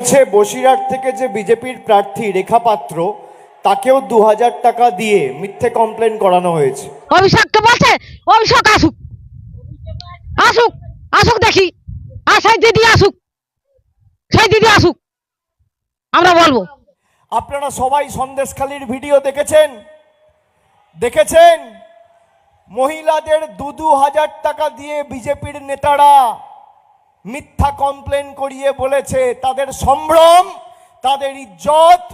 বলছে বসিরহাট থেকে যে বিজেপির প্রার্থী রেখা পাত্র তাকেও দু হাজার টাকা দিয়ে মিথ্যে কমপ্লেন করানো হয়েছে। অভিষেককে বলছে অভিষেক আসুক। আসুক আসুক দেখি। আর সেই দিদি আসুক। সেই দিদি আসুক। আমরা বলব। আপনারা সবাই সন্দেশখালির ভিডিও দেখেছেন? দেখেছেন? মহিলাদের দু দু হাজার টাকা দিয়ে বিজেপির নেতারা মিথ্যা কমপ্লেন করিয়ে বলেছে তাদের সম্ভ্রম তাদের ইজ্জত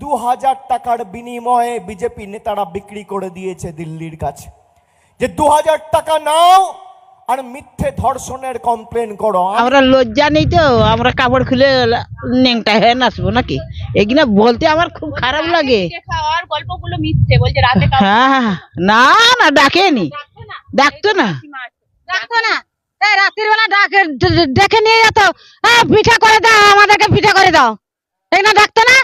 দু হাজার টাকার বিনিময়ে বিজেপি নেতারা বিক্রি করে দিয়েছে দিল্লির কাছে। যে দু হাজার টাকা নাও আর মিথ্যে ধর্ষণের কমপ্লেন করো আমরা লজ্জা নেই তো আমরা কাপড় খুলে নেংটা হয়ে নাচবো নাকি? এগুলো বলতে আমার খুব খারাপ লাগে। খাওয়ার গল্পগুলো মিথ্যে বলছে রাতে হ্যাঁ না না ডাকেনি ডাকতো না। ডাকতো না। এই রাত্রির বেলা ডাকে ডেকে নিয়ে যেত পিঠা করে দাও আমাদেরকে পিঠা করে দাও। এই না ডাকতো না?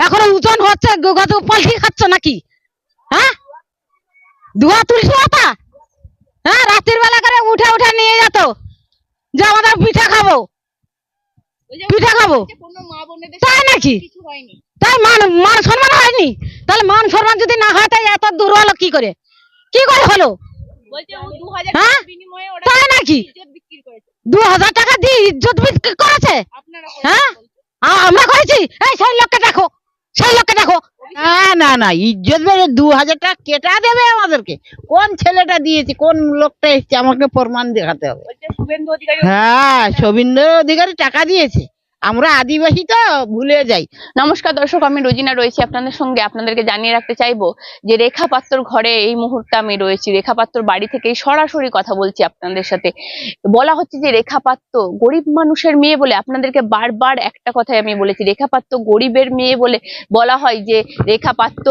এখন ওজন হচ্ছে গত পাল্টি খাচ্ছ নাকি? হ্যাঁ? ধোয়া তুলছো ওটা হ্যাঁ রাত্রির বেলা করে উঠে উঠে নিয়ে যেত যে আমাদের পিঠা খাব। পিঠা খাব? তাই নাকি? তাই মান মান সম্মান হয়নি? তাহলে মান সম্মান যদি না হয় তাই এত দূর হলো কি করে? কি করে হলো? হ্যাঁ? তাই নাকি? দু হাজার টাকা দিয়ে ইজ্জত বিক্রি করেছে? হ্যাঁ? আমরা করেছি? এই সেই লোককে দেখো সেই লোককে দেখো। না না না ইজ্জত বেড়ে দু হাজার টাকা কেটা দেবে আমাদেরকে? কোন ছেলেটা দিয়েছে? কোন লোকটা এসছে? আমাকে প্রমাণ দেখাতে হবে। শুভেন্দু হ্যাঁ শোভীন্দ্র অধিকারী টাকা দিয়েছে। আমরা আদিবাসী তো, ভুলে যাই। নমস্কার দর্শক, আমি রোজিনা রয়েছি আপনাদের সঙ্গে। আপনাদেরকে জানিয়ে রাখতে চাইব যে রেখা পাত্রর ঘরে এই মুহূর্তে আমি রয়েছি। রেখা পাত্রর বাড়ি থেকেই সরাসরি কথা বলছি আপনাদের সাথে। বলা হচ্ছে যে রেখা পাত্র গরিব মানুষের মেয়ে বলে, আপনাদেরকে বারবার একটা কথাই আমি বলেছি, রেখা পাত্র গরিবের মেয়ে বলে বলা হয় যে রেখা পাত্র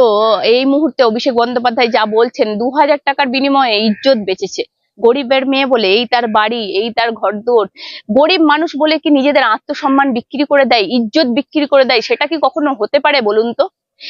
এই মুহূর্তে অভিষেক বন্দ্যোপাধ্যায় যা বলছেন, দু হাজার টাকার বিনিময়ে ইজ্জত বেঁচেছে। গরিবের মেয়ে বলে, এই তার বাড়ি, এই তার ঘর দৌড় গরিব মানুষ বলে কি নিজেদের আত্মসম্মান বিক্রি করে দেয়, ইজ্জত বিক্রি করে দেয়, সেটা কি কখনো হতে পারে বলুন তো?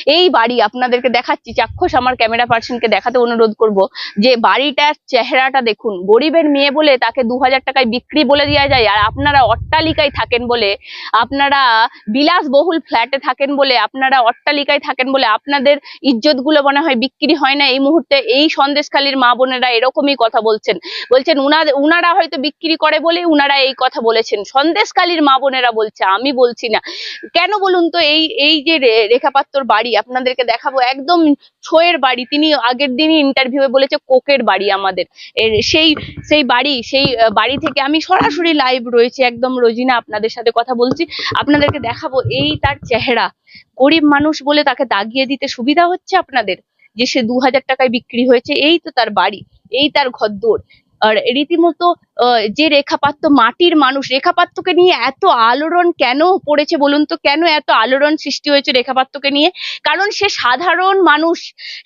এই বাড়ি আপনাদেরকে দেখাচ্ছি, চাক্ষুষ আমার ক্যামেরা পার্সনকে দেখাতে অনুরোধ করব, যে বাড়িটার চেহারাটা দেখুন, গরিবের মেয়ে বলে তাকে দু হাজার টাকায় বিক্রি বলে দেওয়া যায়, আর আপনারা অট্টালিকায় থাকেন বলে, আপনারা বিলাসবহুল ফ্ল্যাটে থাকেন বলে, আপনারা অট্টালিকায় থাকেন বলে, আপনাদের ইজ্জতগুলো মনে হয় বিক্রি হয় না, এই মুহূর্তে এই সন্দেশখালীর মা বোনেরা এরকমই কথা বলছেন। বলছেন উনাদের উনারা হয়তো বিক্রি করে বলে উনারা এই কথা বলেছেন। সন্দেশকালীর মা বোনেরা বলছে, আমি বলছি না। কেন বলুন তো, এই এই যে রে- রেখাপাত্রর বাড়ি, আপনাদেরকে দেখাবো একদম ছোয়ের বাড়ি। তিনি আগের দিনই ইন্টারভিউয়ে বলেছে কোকের বাড়ি আমাদের। এর সেই সেই বাড়ি সেই বাড়ি থেকে আমি সরাসরি লাইভ রয়েছে একদম। রোজিনা আপনাদের সাথে কথা বলছি। আপনাদেরকে দেখাবো এই তার চেহারা। গরিব মানুষ বলে তাকে দাগিয়ে দিতে সুবিধা হচ্ছে আপনাদের? যে সে দু হাজার টাকায় বিক্রি হয়েছে, এই তো তার বাড়ি, এই তার ঘরদোর। আর রীতিমতো যে রেখাপাত্র, মাটির মানুষ, রেখাপাত্রকে নিয়ে এত আলোড়ন কেন পড়েছে বলুন তো? কেন এত আলোড়ন সৃষ্টি হয়েছে রেখাপাত্রকে নিয়ে? কারণ সে সাধারণ মানুষ,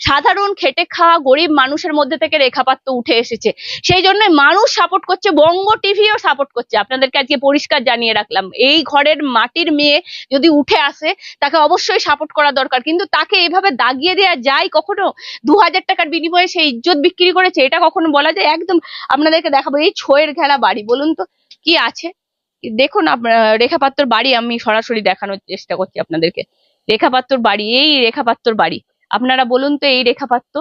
সাধারণ খেটে খাওয়া গরিব মানুষের মধ্যে থেকে রেখাপাত্র উঠে এসেছে। সেই জন্য মানুষ সাপোর্ট করছে, বঙ্গ টিভিও সাপোর্ট করছে। আপনাদেরকে আজকে পরিষ্কার জানিয়ে রাখলাম, এই ঘরের মাটির মেয়ে যদি উঠে আসে, তাকে অবশ্যই সাপোর্ট করা দরকার। কিন্তু তাকে এভাবে দাগিয়ে দেওয়া যায় কখনো? দু হাজার টাকার বিনিময়ে সে ইজ্জত বিক্রি করেছে, এটা কখনো বলা যায়? একদম আপনাদেরকে দেখাবো, এই ছোয়ের ঘেরা বাড়ি বলুন তো, কি আছে? দেখুন রেখা পাত্র বাড়ি আমি সরাসরি দেখানোর চেষ্টা করছি আপনাদেরকে। রেখা পাত্র বাড়ি, এই রেখা পাত্র বাড়ি। আপনারা বলুন তো এই রেখাপাত্র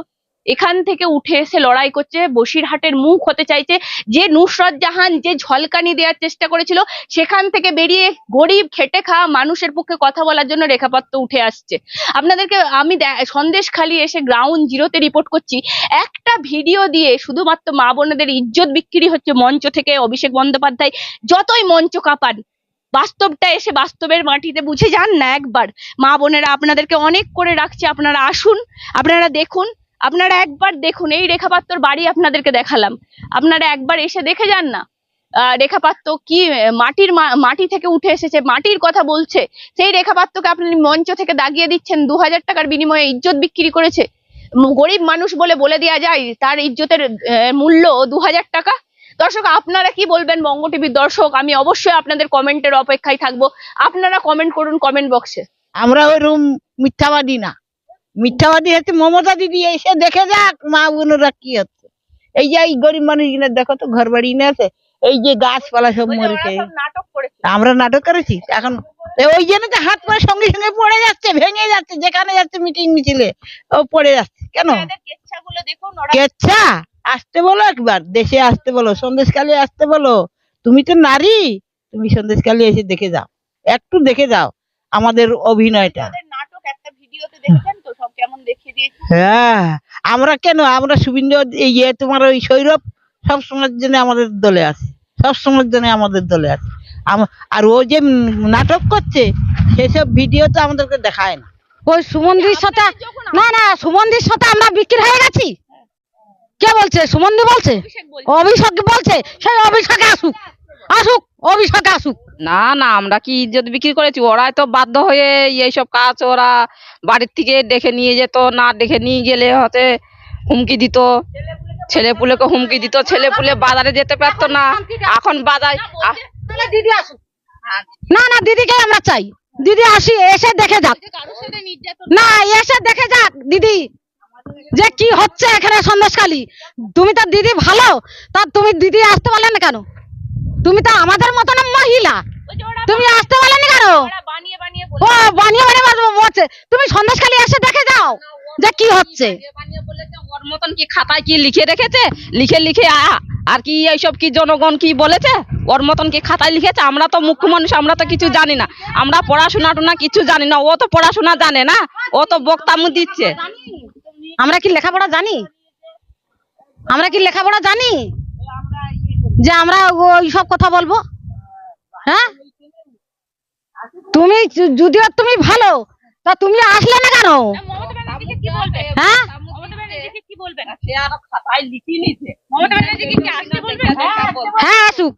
এখান থেকে উঠে এসে লড়াই করছে। বসিরহাটের মুখ হতে চাইছে যে নুসরত জাহান যে ঝলকানি দেওয়ার চেষ্টা করেছিল, সেখান থেকে বেরিয়ে গরিব, খেটে খাওয়া মানুষের পক্ষে কথা বলার জন্য রেখাপত্র উঠে আসছে। আপনাদেরকে আমি সন্দেশ খালি এসে গ্রাউন্ড জিরোতে রিপোর্ট করছি। একটা ভিডিও দিয়ে শুধুমাত্র মা বোনেদের ইজ্জত বিক্রি হচ্ছে মঞ্চ থেকে অভিষেক বন্দ্যোপাধ্যায়। যতই মঞ্চ কাঁপান, বাস্তবটা এসে বাস্তবের মাটিতে বুঝে যান না একবার। মা বোনেরা, আপনাদেরকে অনেক করে রাখছে, আপনারা আসুন, আপনারা দেখুন। আপনারা একবার দেখুন, এই রেখাপাত্রর বাড়ি আপনাদেরকে দেখালাম। আপনারা একবার এসে দেখে যান না। রেখাপাত্র কি, মাটির মাটি থেকে উঠে এসেছে, মাটির কথা বলছে। সেই রেখাপাত্রকে আপনি মঞ্চ থেকে দাগিয়ে দিচ্ছেন, দু হাজার টাকার বিনিময়ে ইজ্জত বিক্রি করেছে। গরিব মানুষ বলে বলে দেওয়া যায়, তার ইজ্জতের মূল্য দু হাজার টাকা। দর্শক, আপনারা কি বলবেন বঙ্গ টিভির দর্শক? আমি অবশ্যই আপনাদের কমেন্টের অপেক্ষায় থাকব। আপনারা কমেন্ট করুন কমেন্ট বক্সে। আমরা ওই রুম মিথ্যাবাদী না। মিথ্যাবাদী হচ্ছে মমতা দিদি এসে দেখে যাক মা বোনেরা কি হচ্ছে। এই যে এই গরিব মানুষ দেখো তো ঘর বাড়ি আছে এই যে গাছপালা সব মরেছে নাটক আমরা নাটক করেছি এখন ওই জন্য তো হাত পরে সঙ্গে সঙ্গে পড়ে যাচ্ছে ভেঙে যাচ্ছে যেখানে যাচ্ছে মিটিং মিছিলে ও পড়ে যাচ্ছে কেন? কেচ্ছা? আসতে বলো একবার দেশে আসতে বলো সন্দেশকালে আসতে বলো। তুমি তো নারী তুমি সন্দেশকালে এসে দেখে যাও একটু দেখে যাও আমাদের অভিনয়টা। নাটক একটা ভিডিওতে দেখেছেন? কেমন দেখিয়ে দিয়েছে? হ্যাঁ আমরা কেন? আমরা সুবিন্দ এই ইয়ে তোমার ওই সৌরভ সব সময়ের জন্য আমাদের দলে আছে। সব সময়ের জন্য আমাদের দলে আছে। আর ও যে নাটক করছে সেসব ভিডিও তো আমাদেরকে দেখায় না। ওই সুমন্দির সাথে না। না সুমন্দির সাথে আমরা বিক্রি হয়ে গেছি। কে বলছে? সুমন্দি বলছে। অভিষেক বলছে সেই অভিষেকে আসুক। আসুক অভিষেকে আসুক। না না আমরা কি ইজ্জত বিক্রি করেছি? ওরাই তো বাধ্য হয়ে এইসব কাজ ওরা বাড়ির থেকে ডেকে নিয়ে যেত না ডেকে নিয়ে গেলে হতে হুমকি দিত। ছেলে পুলেকে হুমকি দিত ছেলে পুলে বাজারে যেতে পারতো না। এখন বাজার না না দিদিকে আমরা চাই। দিদি আসি এসে দেখে যাক। না এসে দেখে যাক দিদি। যে কি হচ্ছে এখানে সন্দেশখালী। তুমি তো দিদি ভালো তা তুমি দিদি আসতে পারলে না কেন? তুমি তো আমাদের মতন মহিলা। তুমি আসতে পারলে না বানিয়ে ও, বানিয়ে বানিয়ে বলছে তুমি সন্দেশখালী এসে দেখে যাও যে কি হচ্ছে। ওর মতন কি খাতায় কি লিখে রেখেছে লিখে লিখে আর কি এইসব কি জনগণ কি বলেছে? ওর মতন কি খাতায় লিখেছে? আমরা তো মুখ্য মানুষ, আমরা তো কিছু জানি না। আমরা পড়াশোনা টুনা কিছু জানি না। ও তো পড়াশোনা জানে না। ও তো বক্তামু দিচ্ছে। আমরা কি লেখাপড়া জানি? আমরা কি লেখাপড়া জানি? যে আমরা ওই সব কথা বলব? হ্যাঁ? তুমি যদিও তুমি ভালো তা তুমি আসলে না কেন? হ্যাঁ? হ্যাঁ আসুক।